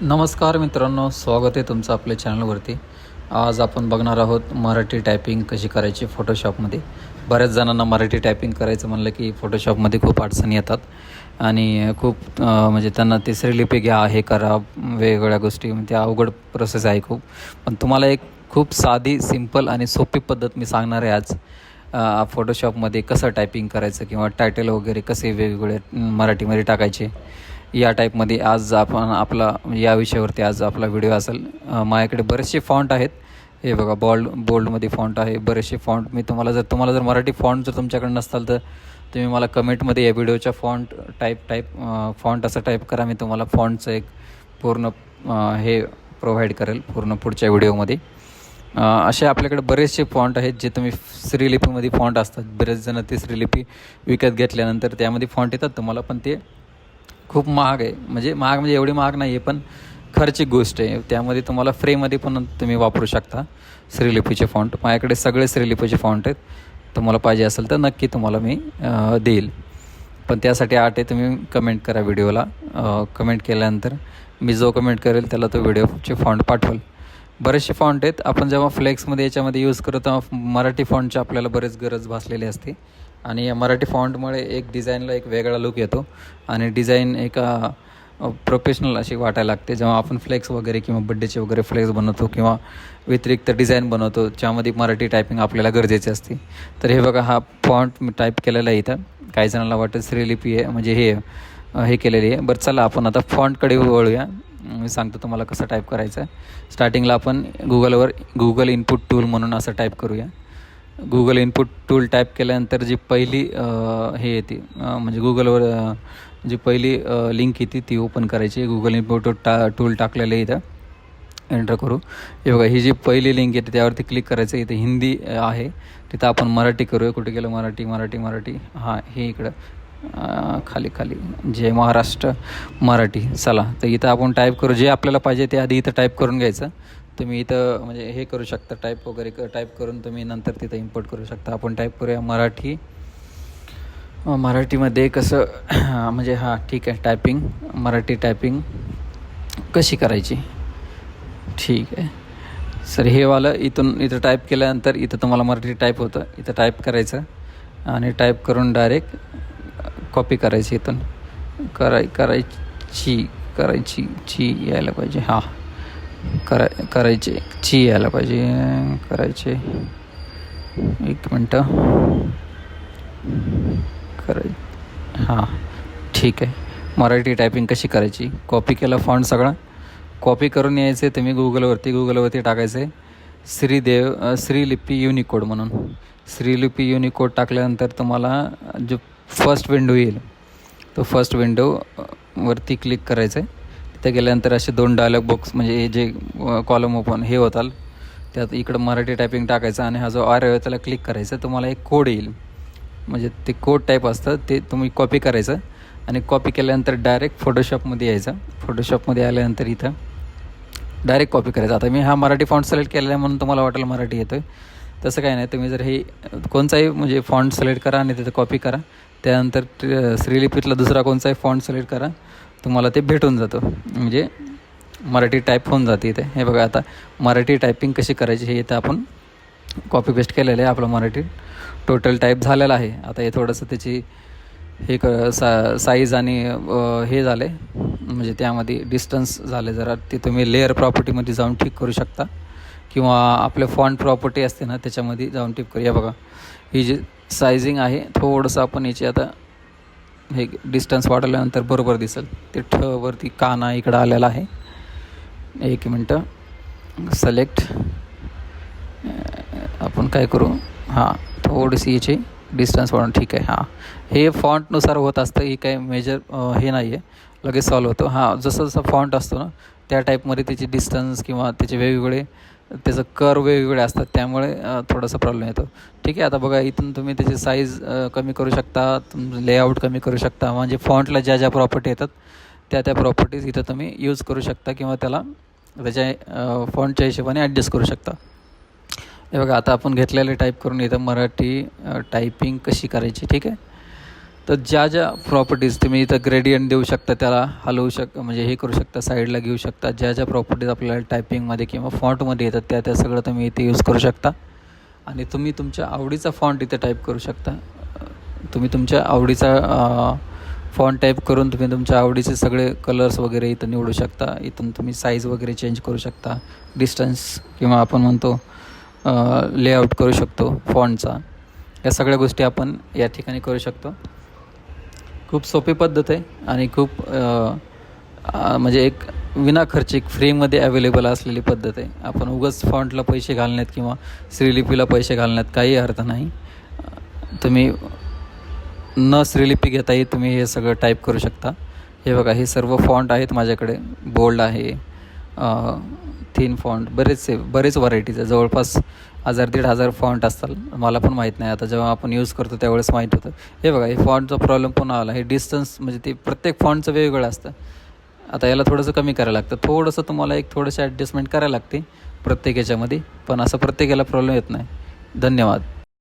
नमस्कार मित्रांनो स्वागत आहे तुमचं आपल्या चॅनलवरती. आज आपण बघणार आहोत मराठी टायपिंग कशी करायची फोटोशॉपमध्ये बऱ्याच जणांना मराठी टायपिंग करायचं म्हणलं की फोटोशॉपमध्ये खूप अडचणी येतात. आणि खूप म्हणजे त्यांना तिसरी लिपी घ्या हे करा वेगवेगळ्या गोष्टी म्हणजे अवघड प्रोसेस आहे खूप. पण तुम्हाला एक खूप साधी सिंपल आणि सोपी पद्धत मी सांगणार आहे आज. फोटोशॉपमध्ये कसं टायपिंग करायचं किंवा टायटल वगैरे कसे वेगवेगळे मराठीमध्ये टाकायचे. या टाईपमध्ये आज आपण आपला या विषयावरती आज आपला व्हिडिओ असेल. माझ्याकडे बरेचसे फॉन्ट आहेत. हे बघा बॉल्ड बोल्डमध्ये फॉन्ट आहे. बरेचसे फॉन्ट मी तुम्हाला जर तुम्हाला जर मराठी फॉन्ट जर तुमच्याकडे नसताल तर तुम्ही मला कमेंटमध्ये या व्हिडिओच्या फॉन्ट टाईप टाईप फॉन्ट असं टाईप करा. मी तुम्हाला फॉन्टचं एक पूर्ण हे प्रोव्हाइड करेल पूर्ण पुढच्या व्हिडिओमध्ये असे आपल्याकडे बरेचसे फॉन्ट आहेत जे तुम्ही श्रीलिपीमध्ये फॉन्ट असतात. बरेच जण ते श्रीलिपी विकत घेतल्यानंतर त्यामध्ये फॉन्ट येतात. तुम्हाला पण ते खूप महाग आहे. म्हणजे महाग म्हणजे एवढी महाग नाही आहे पण खर्चिक गोष्ट आहे. त्यामध्ये तुम्हाला फ्रीमध्ये पण तुम्ही वापरू शकता श्रीलिपीचे फॉन्ट माझ्याकडे सगळे श्रीलिपीचे फॉन्ट आहेत. तुम्हाला पाहिजे असेल तर नक्की तुम्हाला मी देईल. पण त्यासाठी आठ आहे तुम्ही कमेंट करा व्हिडिओला. कमेंट केल्यानंतर मी जो कमेंट करेल त्याला तो व्हिडिओचे फॉन्ट पाठवेल. बरेचसे फॉन्ट आहेत. आपण जेव्हा फ्लेक्समध्ये याच्यामध्ये यूज करतो तेव्हा मराठी फॉन्टची आपल्याला बरेच गरज भासलेली असते. आणि मराठी फॉन्टमुळे एक डिझाईनला एक वेगळा लुक येतो आणि डिझाईन एका प्रोफेशनल अशी वाटायला लागते. जेव्हा आपण फ्लेक्स वगैरे किंवा बड्डेचे वगैरे फ्लेक्स बनवतो किंवा व्यतिरिक्त डिझाईन बनवतो ज्यामध्ये मराठी टायपिंग आपल्याला गरजेची असते. तर हे बघा हा फॉन्ट मी टाईप केलेला आहे इथं. काही जणांना वाटत श्रीलिपी आहे म्हणजे हे हे केलेली आहे. बरं चला आपण आता फॉन्टकडे वळूया. मी सांगतो तुम्हाला कसं टाईप करायचं आहे स्टार्टिंगला आपण गुगलवर गुगल इनपुट टूल म्हणून असं टाईप करूया. गुगल इनपुट टूल टाईप केल्यानंतर जी पहिली हे येते म्हणजे गुगलवर जी पहिली लिंक येते ती ओपन करायची गुगल इनपुट टा टूल टाकलेलं इथं. एंटर करू. हे बघा ही जी पहिली लिंक येते त्यावरती क्लिक करायचं इथे हिंदी आहे. तिथं आपण मराठी करूया. कुठे गेलं? मराठी मराठी मराठी. हां हे इकडं. खाली खाली. जय महाराष्ट्र मराठी. चला तर इथं आपण टाईप करू. जे आपल्याला पाहिजे ते आधी इथं टाईप करून घ्यायचं. तुम्ही इथं म्हणजे हे करू शकता टाईप वगैरे क टाईप करून तुम्ही नंतर तिथं इम्पोर्ट करू शकता. आपण टाईप करूया मराठी. मराठीमध्ये कसं म्हणजे हां ठीक आहे टायपिंग मराठी टायपिंग कशी करायची? ठीक आहे. सर हे वालं इथून इथं टाईप केल्यानंतर इथं तुम्हाला मराठी टाईप होतं. इथं टाईप करायचं आणि टाईप करून डायरेक्ट कॉपी करायची इथून. कराय करायची करायची ची यायला पाहिजे. हां. कराय करायचे. ची यायला पाहिजे. करायचे. एक मिनटं. कराय हां. ठीक आहे. मराठी टायपिंग कशी करायची? कॉपी केला फॉन्ट सगळा? कॉपी करून यायचे तुम्ही गुगलवरती गुगलवरती टाकायचे. श्रीदेव श्रीलिपी युनिकोड म्हणून. श्रीलिपी युनिकोड टाकल्यानंतर तुम्हाला जो फर्स्ट विंडो येईल तो फर्स्ट विंडो वरती क्लिक करायचं आहे तिथे गेल्यानंतर असे दोन डायलॉग बॉक्स म्हणजे हे जे कॉलम ओपन हे होताल त्यात इकडं मराठी टायपिंग टाकायचं आणि हा जो आर आहे त्याला क्लिक करायचं. तुम्हाला एक कोड येईल. म्हणजे ते कोड टाईप असतं ते तुम्ही कॉपी करायचं आणि कॉपी केल्यानंतर डायरेक्ट फोटोशॉपमध्ये यायचं. फोटोशॉपमध्ये आल्यानंतर इथं डायरेक्ट कॉपी करायचं. आता मी हा मराठी फॉन्ट सिलेक्ट केलेला आहे म्हणून तुम्हाला वाटेल मराठी येतो आहे तसं काही नाही. तुम्ही जर हे कोणताही म्हणजे फॉन्ट सिलेक्ट करा आणि तिथं कॉपी करा. त्यानंतर श्रीलिपीतला दुसरा कोणताही फॉन्ट सिलेक्ट करा. तुम्हाला ते भेटून जातं. म्हणजे मराठी टाईप होऊन जाते इथे. हे बघा आता मराठी टायपिंग कशी करायची हे इथं आपण कॉपी पेस्ट केलेलं आहे आपलं मराठी. टोटल टाईप झालेलं आहे. आता हे थोडंसं त्याची हे क सा साईज आणि हे हे झाले म्हणजे त्यामध्ये डिस्टन्स झाले जरा ते तुम्ही लेअर प्रॉपर्टीमध्ये जाऊन ठीक करू शकता. किंवा आपले फॉन्ट प्रॉपर्टी असते ना त्याच्यामध्ये जाऊन ठीक करूया बघा ही जी सायझिंग आहे थोडंसं आपण याची आता हे डिस्टन्स वाढवल्यानंतर बरोबर दिसेल. ते ठवरती काना इकडं आलेला आहे. एक मिनटं. सिलेक्ट आपण काय करू? हां थोडीशी याची डिस्टन्स वाढून ठीक आहे. हां. हे फॉन्टनुसार होत असतं ही काही मेजर हे नाही आहे लगेच सॉल्व होतं. हां जसं जसं फॉन्ट असतो ना त्या टाईपमध्ये त्याचे डिस्टन्स किंवा त्याचे वेगवेगळे त्याचं कर वेगवेगळे असतात. त्यामुळे थोडासा प्रॉब्लेम येतो. ठीक आहे आता बघा इथून तुम्ही त्याची साईज कमी करू शकता तुम लेआउट कमी करू शकता. म्हणजे फॉन्टला ज्या ज्या प्रॉपर्टी येतात त्या त्या प्रॉपर्टीज इथं तुम्ही यूज करू शकता किंवा त्याला त्याच्या फॉन्टच्या हिशोबाने ॲडजस्ट करू शकता. हे बघा आता आपण घेतलेले टाईप करून इथं मराठी टायपिंग कशी करायची? ठीक आहे? तर ज्या ज्या प्रॉपर्टीज तुम्ही इथं ग्रेडियंट देऊ शकता त्याला हलवू शक म्हणजे हे करू शकता साईडला घेऊ शकता. ज्या ज्या प्रॉपर्टीज आपल्याला टायपिंगमध्ये किंवा फॉन्टमध्ये येतात त्या त्या सगळं तुम्ही इथे यूज करू शकता. आणि तुम्ही तुमच्या आवडीचा फॉन्ट इथे टाईप करू शकता. तुम्ही तुमच्या आवडीचा फॉन्ट टाईप करून तुम्ही तुमच्या आवडीचे सगळे कलर्स वगैरे इथं निवडू शकता. इथून तुम्ही साईज वगैरे चेंज करू शकता. डिस्टन्स किंवा आपण म्हणतो लेआउट करू शकतो फॉन्टचा या सगळ्या गोष्टी आपण या ठिकाणी करू शकतो. खूप सोपी पद्धत आहे आणि खूप म्हणजे एक विनाखर्चिक फ्रीमध्ये अवेलेबल असलेली पद्धत आहे. आपण उगाच फॉन्टला पैसे घालण्यात किंवा श्रीलिपीला पैसे घालण्यात काही अर्थ नाही. तुम्ही न श्रीलिपी घेताही तुम्ही हे सगळं टाईप करू शकता. हे बघा हे सर्व फॉन्ट आहेत माझ्याकडे. बोल्ड आहे. थीन फॉन्ट बरेचसे बरेच व्हरायटीज आहे. जवळपास हजार दीड हजार फॉन्ट असतात मला पण माहीत नाही. आता जेव्हा आपण यूज करतो त्यावेळेस माहीत होतं. हे बघा हे फॉन्टचा प्रॉब्लेम पुन्हा आला. हे डिस्टन्स म्हणजे ते प्रत्येक फॉन्टचं वेगवेगळं असतं. आता याला थोडंसं कमी करायला लागतं. थोडंसं तुम्हाला एक थोडंसं ॲडजस्टमेंट करायला लागते प्रत्येक याच्यामध्ये. पण असं प्रत्येकाला प्रॉब्लेम येत नाही. धन्यवाद.